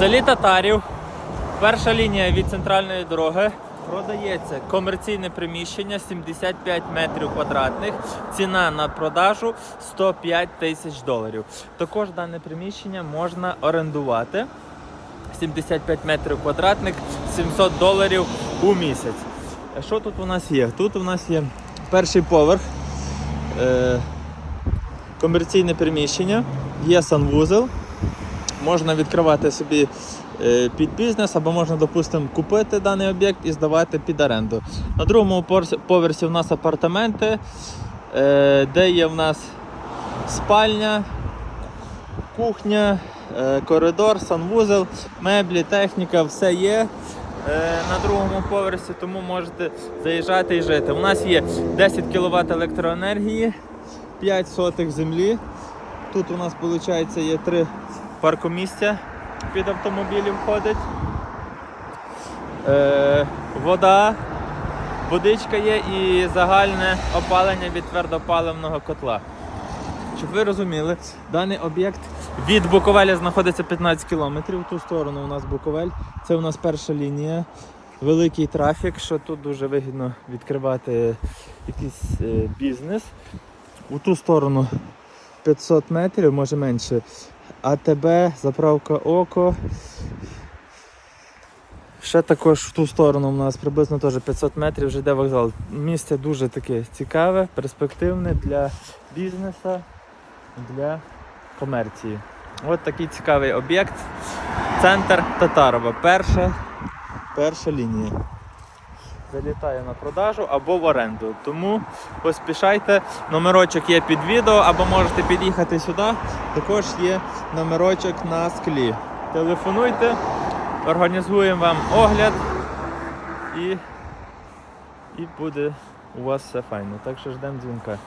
селі Татарів, перша лінія від центральної дороги. Продається комерційне приміщення 75 метрів квадратних. Ціна на продажу 105 тисяч доларів. Також дане приміщення можна орендувати. 75 метрів квадратних, 700 доларів у місяць. Що тут у нас є? Тут у нас є перший поверх, е, комерційне приміщення, є санвузел. Можна відкривати собі е, під бізнес, або можна, допустимо, купити даний об'єкт і здавати під оренду. На другому поверсі у нас апартаменти, е, де є в нас спальня, кухня, е, коридор, санвузел, меблі, техніка, все є на другому поверсі, тому можете заїжджати і жити. У нас є 10 кВт електроенергії, 5 сотих землі. Тут у нас виходить є три паркомісця під автомобілі входить. Е, вода, водичка є і загальне опалення від твердопаливного котла. Щоб ви розуміли, даний об'єкт від Буковеля знаходиться 15 кілометрів. В ту сторону у нас Буковель. Це у нас перша лінія. Великий трафік, що тут дуже вигідно відкривати якийсь е, бізнес. У ту сторону 500 метрів, може менше. АТБ, заправка Око. Ще також в ту сторону у нас приблизно теж 500 метрів ЖД вокзал. Місце дуже таке цікаве, перспективне для бізнесу, для комерції. От такий цікавий об'єкт. Центр Татарова. Перша, перша лінія. Залітає на продажу або в оренду. Тому поспішайте. Номерочок є під відео, або можете під'їхати сюди. Також є номерочок на склі. Телефонуйте, організуємо вам огляд і, і буде у вас все файно. Так що ждемо дзвінка.